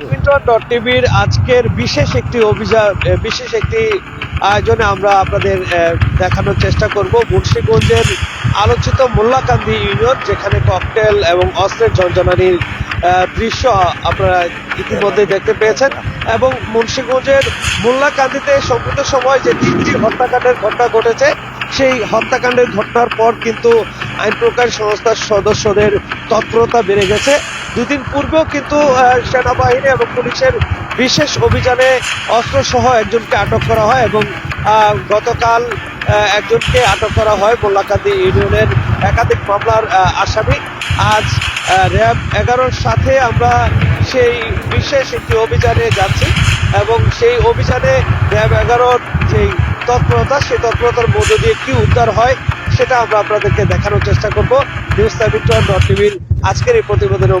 Dot টিভির আজকের বিশেষ একটি অভিযান বিশেষ একটি আয়োজনে আমরা আপনাদের দেখানোর চেষ্টা করব মুন্সিগঞ্জের আলোচিত মোল্লাকান্দি ইউনিয়ন, যেখানে ককটেল এবং অস্ত্রের ঝঞ্ঝানির দৃশ্য আপনারা ইতিমধ্যে দেখতে পেয়েছেন এবং মুন্সিগঞ্জের মোল্লাকান্দিতে সম্প্রতি সময় যে তিনটি হত্যাকাণ্ডের ঘটনা ঘটেছে, সেই হত্যাকাণ্ডের ঘটনার পর কিন্তু আইন প্রকাশ সংস্থার সদস্যদের তৎপরতা বেড়ে গেছে। দুদিন পূর্বেও কিন্তু সেনাবাহিনী এবং পুলিশের বিশেষ অভিযানে অস্ত্রসহ একজনকে আটক করা হয় এবং গতকাল একজনকে আটক করা হয় মোল্লাকান্দি ইউনিয়নের একাধিক মামলার আসামি। আজ র্যাব এগারোর সাথে আমরা সেই বিশেষ একটি অভিযানে যাচ্ছি এবং সেই অভিযানে র্যাব এগারোর যেই তৎপরতা, সেই তৎপরতার মধ্য দিয়ে কি উদ্ধার হয় সেটা আমরা আপনাদেরকে দেখানোর চেষ্টা করব। নিউজ সার্ভিটন ডট টিভির আজকের এই প্রতিবেদনের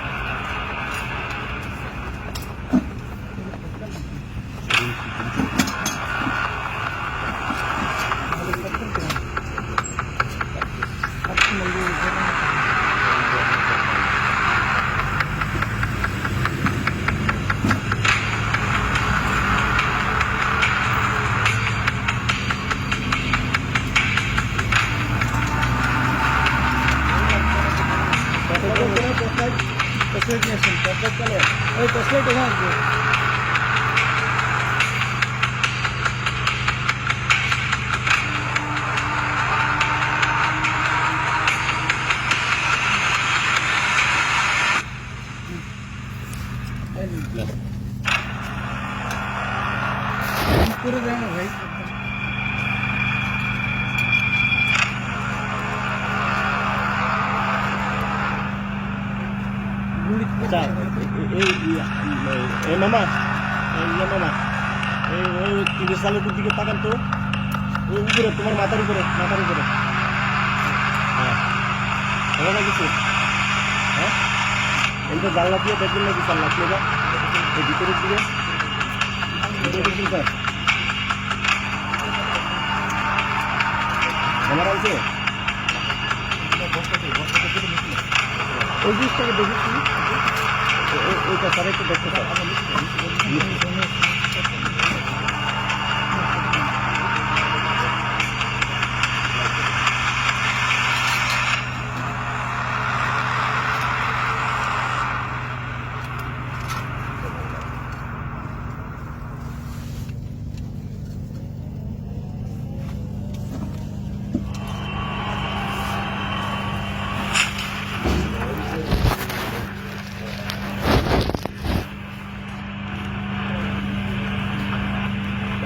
ఫెసిలిటీ ఇస్తుంది పెద్ద పెద్దలే అవి ఫెసిలిటీ এই ইয়ে ওই তিরিশ সালের দিকে তাকান তোমার মাথার উপরে মাথার উপরে। হ্যাঁ। ভালো লাগছে? হ্যাঁ? এইটা জানলা দিয়ে দেখবেন নাকি জানলা দিয়ে এই ভিতরের দিকে। ভিতরে দেখুন স্যার। আমার আছে? ওই জিনিসটাকে দেখেছি ওইটা স্যার একটু দেখতে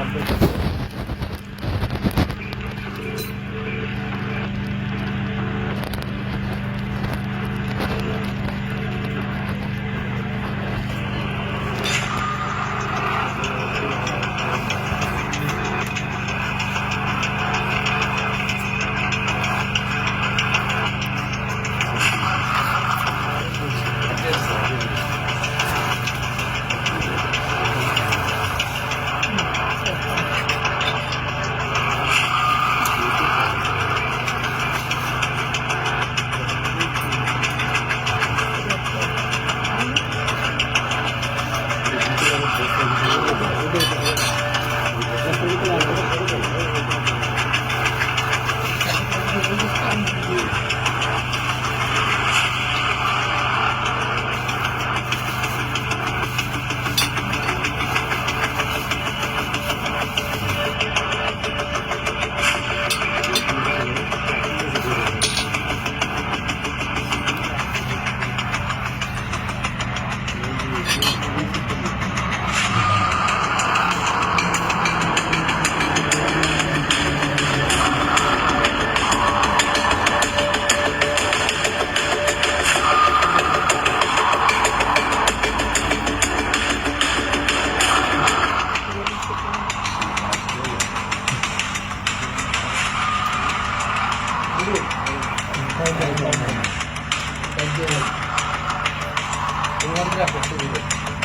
আপনার ছিল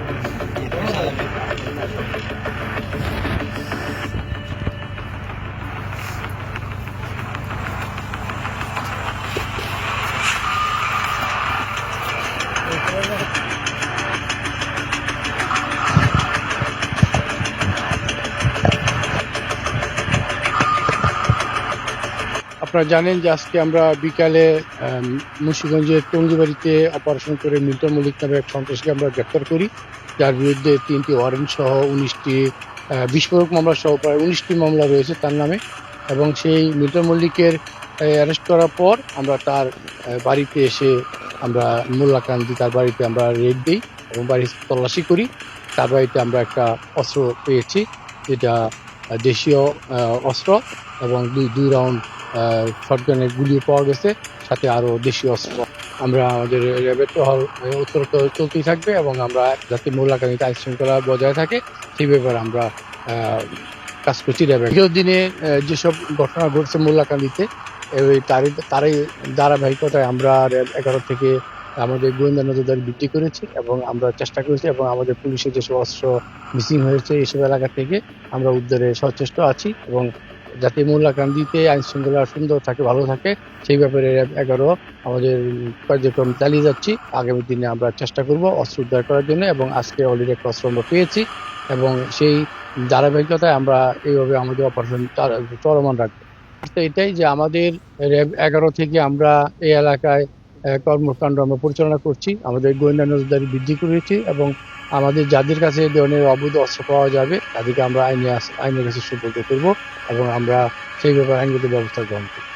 আপনারা জানেন যে আজকে আমরা বিকালে মুন্সিগঞ্জের টঙ্গিবাড়িতে অপারেশন করে মিল্টন মল্লিক নামে এক সন্ত্রাসীকে আমরা গ্রেপ্তার করি। যার বিরুদ্ধে তিনটি ওয়ারেন্ট সহ উনিশটি বিস্ফোরক মামলা সহ প্রায় উনিশটি মামলা রয়েছে তার নামে। এবং সেই মিল্টন মল্লিকের অ্যারেস্ট করার পর আমরা তার বাড়িতে এসে আমরা মোল্লাকান্দি তার বাড়িতে আমরা রেড দিই এবং বাড়ি তল্লাশি করি। তার বাড়িতে আমরা একটা অস্ত্র পেয়েছি, যেটা দেশীয় অস্ত্র এবং দুই দুই রাউন্ড শটগানের গুলিও পাওয়া গেছে, সাথে আরও দেশীয় অস্ত্র। আমরা আমাদের র্যাবের উত্তরোত্তর চলতেই থাকবে এবং আমরা যাতে মোল্লাকান্দিতে আইন শৃঙ্খলা বজায় থাকে, সেই ব্যাপারে আমরা কাজ করছি র্যাবে বিগত দিনে যেসব ঘটনা ঘটছে মোল্লাকান্দিতে ওই তারই তারই ধারাবাহিকতায় আমরা র্যাব এগারো থেকে আমাদের গোয়েন্দা নজরদারি বৃদ্ধি করেছি এবং আমরা চেষ্টা করেছি এবং আমাদের পুলিশের যেসব অস্ত্র মিসিং হয়েছে এইসব এলাকা থেকে আমরা উদ্ধারে সচেষ্ট আছি এবং যাতে মোল্লাকান্দিতে আইন শৃঙ্খলা সুন্দর থাকে, ভালো থাকে, সেই ব্যাপারে এগারো আমাদের কার্যক্রম চালিয়ে যাচ্ছি। আগামী দিনে আমরা চেষ্টা করব অস্ত্র উদ্ধার করার জন্য এবং আজকে অলরেডি একটা অস্ত্র আমরা পেয়েছি এবং সেই ধারাবাহিকতায় আমরা এইভাবে আমাদের অপারেশন চলমান রাখব। এটাই যে আমাদের র্যাব এগারো থেকে আমরা এই এলাকায় কর্মকাণ্ড আমরা পরিচালনা করছি। আমাদের গোয়েন্দা নজরদারি বৃদ্ধি করেছি এবং আমাদের যাদের কাছে এই ধরনের অবৈধ অস্ত্র পাওয়া যাবে, তাদেরকে আমরা আইনে আইনের কাছে সুপর্দ করব এবং আমরা সেই ব্যাপারে আইনগত ব্যবস্থা গ্রহণ করব।